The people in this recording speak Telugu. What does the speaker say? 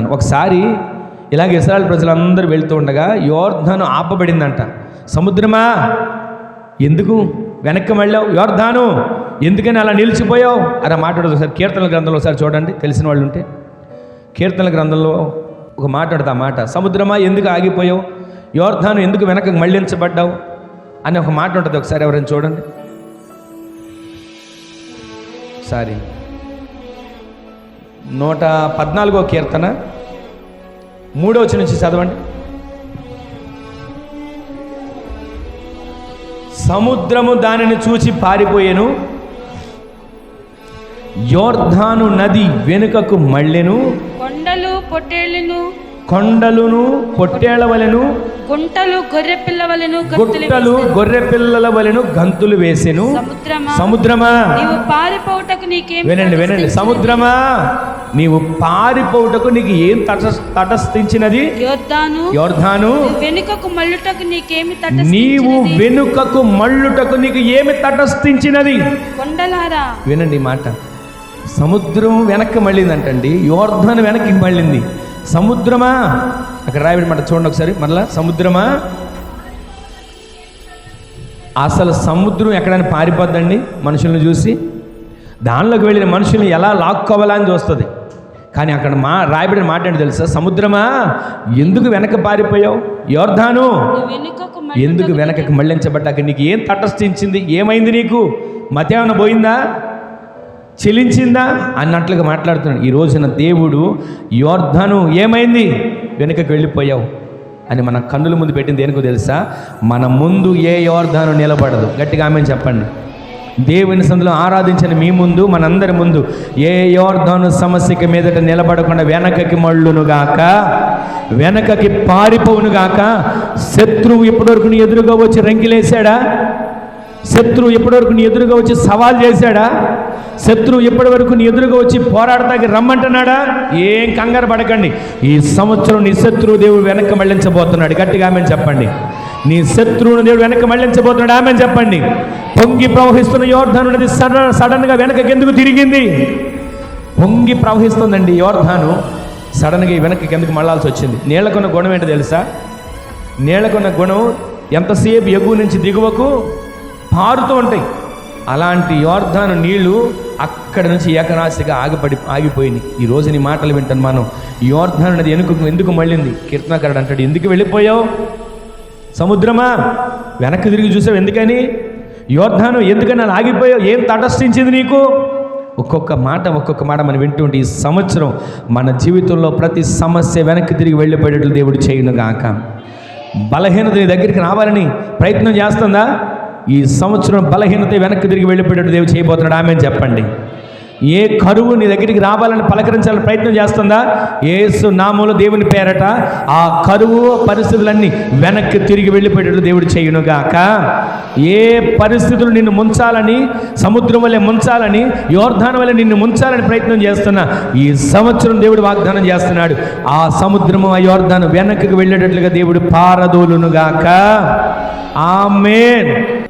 ఒకసారి ఇలాగ ఇస్రాయల్ ప్రజలందరూ వెళ్తూ ఉండగా యోర్ధను ఆపబడిందంట. సముద్రమా? ఎందుకు? వెనక్కి మళ్ళావు. యోర్ధాను ఎందుకని అలా నిలిచిపోయావు? అలా మాట్లాడదు ఒకసారి కీర్తనల గ్రంథంలో ఒకసారి చూడండి. తెలిసిన వాళ్ళు ఉంటే. కీర్తనల గ్రంథంలో ఒక మాట్లాడతా మాట. సముద్రమా? ఎందుకు ఆగిపోయావు? యోర్ధాను ఎందుకు వెనక్కి మళ్ళించబడ్డావు అని ఒక మాట ఉంటుంది ఒకసారి ఎవరైనా చూడండి. సారీ నూట పద్నాలుగో కీర్తన. మూడో వచ్చి నుంచి చదవండి. సముద్రము దానిని చూచి పారిపోయెను. యోర్ధాను నది వెనుకకు మళ్ళెను. కొండలు పొట్టేళ్ళను కొండలును పొట్టేళ్ళ వలెను గుంటలు గొర్రె పిల్లవలను గుట్టలు గొర్రె పిల్లల వలెను గంతులు వేసెను. సముద్రమా? సముద్రమా? నీవు పారిపోవుటకు నీకేం వినండి వినండి. సముద్రమా? నీవు పారిపోవుటకు నీకు ఏం తట తటస్థించినది? యోర్ధాను వెనుకకు మళ్ళుటకు నీకేమి నీవు వెనుకకు మళ్ళుటకు నీకు ఏమి తటస్థించినది? కొండలారా. వినండి మాట. సముద్రం వెనక్కి మళ్ళిందంటండి. యోర్ధన్ వెనక్కి మళ్ళింది. సముద్రమా? అక్కడ రాయబడి మాట చూడండి ఒకసారి. మరలా సముద్రమా? అసలు సముద్రం ఎక్కడైనా పారిపోద్దండి మనుషుల్ని చూసి? దానిలోకి వెళ్ళిన మనుషుల్ని ఎలా లాక్కోవాలా అని చూస్తుంది. కానీ అక్కడ మా రాయబడిన మాట తెలుసా? సముద్రమా? ఎందుకు వెనక పారిపోయావు? యోర్ధాను ఎందుకు వెనకకి మళ్ళించబడ్డాక నీకు ఏం తటస్థించింది? ఏమైంది నీకు? మతేమన్నా పోయిందా? చెలించిందా? అన్నట్లుగా మాట్లాడుతున్నాడు. ఈ రోజున దేవుడు యోర్ధను ఏమైంది? వెనుకకి వెళ్ళిపోయావు అని మన కన్నుల ముందు పెట్టింది దేనికో తెలుసా? మన ముందు ఏ యోర్ధాను నిలబడదు. గట్టిగా ఆమె చెప్పండి. దేవుని సందులో ఆరాధించిన మీ ముందు మనందరి ముందు ఏ యోర్ధను సమస్యకి మీదట నిలబడకుండా వెనకకి మళ్ళునుగాక వెనకకి పారిపోవునుగాక శత్రువు ఇప్పటివరకు నీ ఎదురుగా వచ్చి రంకిలేశాడా శత్రువు ఇప్పటివరకు నీ ఎదురుగా వచ్చి సవాల్ చేశాడా? శత్రువు ఇప్పటి వరకు నీ ఎదురుగా వచ్చి పోరాడతాకి రమ్మంటున్నాడా? ఏం కంగారు పడకండి. ఈ సంవత్సరం నీ శత్రువు దేవుడు వెనక్కి మళ్ళించబోతున్నాడు గట్టిగా ఆమె చెప్పండి. నీ శత్రువును దేవుడు వెనక్కి మళ్ళించబోతున్నాడు ఆమె చెప్పండి. పొంగి ప్రవహిస్తున్న యోర్ధాను నది సడన్ సడన్గా వెనకకి ఎందుకు తిరిగింది? పొంగి ప్రవహిస్తుందండి యోర్ధాను సడన్గా వెనక్కి ఎందుకు మళ్ళాల్సి వచ్చింది? నీళ్ళకున్న గుణం ఏంటో తెలుసా? నీళ్ళకున్న గుణం ఎంతసేపు ఎగువ నుంచి దిగువకు పారుతూ ఉంటాయి. అలాంటి యోర్ధాను నీళ్ళు అక్కడ నుంచి ఏకరాశిగా ఆగిపడి ఆగిపోయినాయి. ఈ రోజు నీ మాటలు వింటాను మనం. యోర్ధాను నది ఎందుకు ఎందుకు మళ్ళింది? కీర్తనాకారుడు అంటాడు ఎందుకు వెళ్ళిపోయావు? సముద్రమా? వెనక్కి తిరిగి చూసావు ఎందుకని? యోర్ధాను ఎందుకని అలా ఆగిపోయావు? ఏం తటస్థించింది నీకు? ఒక్కొక్క మాట ఒక్కొక్క మాట మనం వింటుంటే ఈ సంవత్సరం మన జీవితంలో ప్రతి సమస్య వెనక్కి తిరిగి వెళ్ళిపోయేటట్లు దేవుడు చేయను గాక బలహీనత నీ దగ్గరికి రావాలని ప్రయత్నం చేస్తుందా? ఈ సంవత్సరం బలహీనత వెనక్కి తిరిగి వెళ్ళిపోయేటట్టు దేవుడు చేయబోతున్నాడు. ఆమె చెప్పండి. ఏ కరువు నీ దగ్గరికి రావాలని పలకరించాలని ప్రయత్నం చేస్తుందా? ఏసు నామంలో దేవుని పేరట ఆ కరువు పరిస్థితులన్నీ వెనక్కి తిరిగి వెళ్ళిపోయేటట్టు దేవుడు చేయునుగాక. ఏ పరిస్థితులు నిన్ను ముంచాలని సముద్రం వల్లే ముంచాలని యోర్ధానం వల్ల నిన్ను ముంచాలని ప్రయత్నం చేస్తున్నా ఈ సంవత్సరం దేవుడు వాగ్దానం చేస్తున్నాడు. ఆ సముద్రము ఆ యోర్ధాను వెనక్కి వెళ్ళేటట్లుగా దేవుడు పారదోలునుగాక. ఆమెన్.